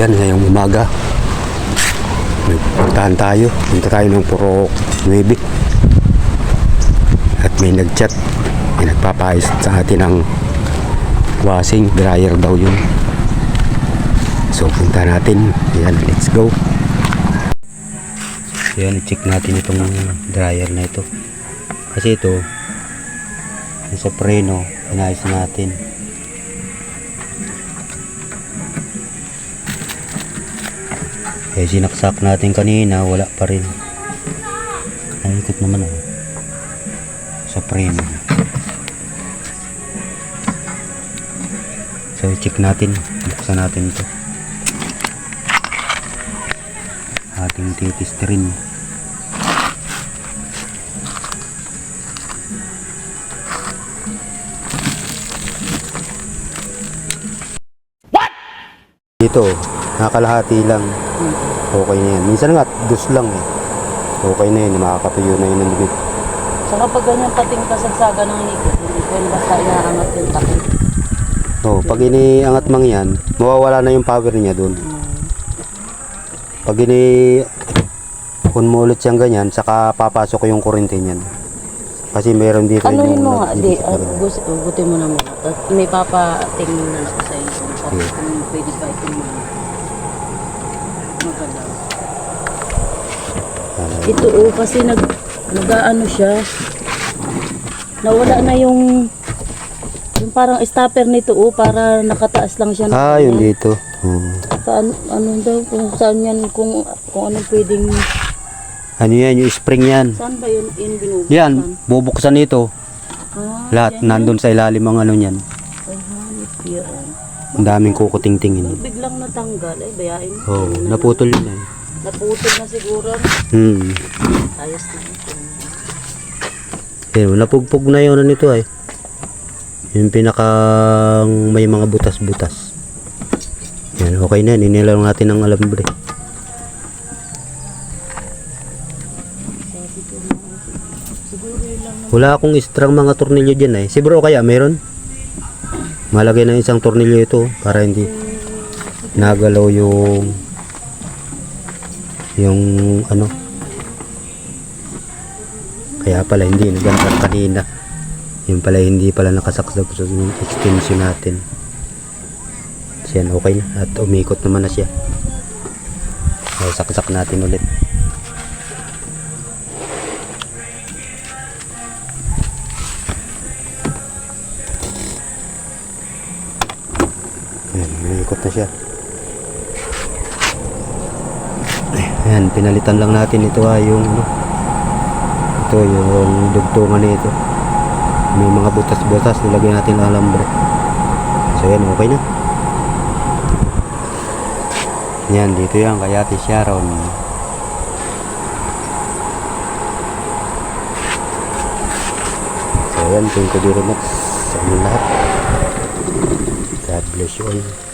Yan, ngayong umaga. May puntahan tayo. Punta tayo ng Puro 9. At may nag-chat. May nagpapayos sa atin ng washing dryer daw yun. So punta natin. Yan, let's go. Yan, check natin itong dryer na ito. Kasi ito, sa preno, inayos natin. Eh, sinaksak natin kanina, wala pa rin. Naikot naman ako. Sa preno. So, check natin. Buksan natin ito. Ating titis rin. Dito, nakakalahati lang. Okay na yan. Minsan nga, dus lang eh. Okay na yun, makakatuyo na yun ng bibig. Saka pag ganyan pating kasagsaga ng higit, hindi ko yun basta inaangat yung takip. Oh, pag iniangat mang yan, mawawala na yung power niya dun. Pag ini on mo ulit siyang ganyan, saka papasok yung kurente niyan. Kasi meron dito Ano yun mo nga, di, uh, pa rin. gus- gutin mo na muna. May papatingin na sa iyo. Tapos kung pwede pa ito mo. Maganda. Ah, Ito oh, kasi nag, nag-ano siya. Nawala na yung yung parang stopper nito oh, para nakataas lang siya. ah, yun ganyan. dito. Hmm. Paano, ano daw, kung saan yan, kung, kung anong pwedeng, Ano yan, yung spring yan. saan ba yun, yun binubuksan? Yan, bubuksan nito. Ah, Lahat, yan. nandun sa ilalim ang ano niyan. Ay, hanip yan. Ang daming kukutingtingin. Biglang natanggal, ay bayain mo. Oh, naputol yun eh. Naputol na siguro. Hmm. Ayos na ito. Yan, napugpog na yun ano nito ay. Yung pinakang may mga butas-butas. Yan, okay na. Ninilang natin ng alambre. Wala akong strong mga tornilyo dyan eh. Si bro kaya meron? Malagay ng isang tornilyo ito para hindi nagalaw yung yung ano. Kaya pala hindi naganda kanina. Yung pala hindi pala nakasaksak sa yung extension natin. Siya okay na. At umikot naman na siya. So, saksak natin ulit. Ayan, umikot na siya. Ayan, pinalitan lang natin ito ha, yung ano, ito yung dugtungan nito. May mga butas-butas, nilagyan natin alambre. So yan, okay na. Yan, dito yan, kay Ate Sharon. So yan, thank you very much sa inyo lahat. God bless you all.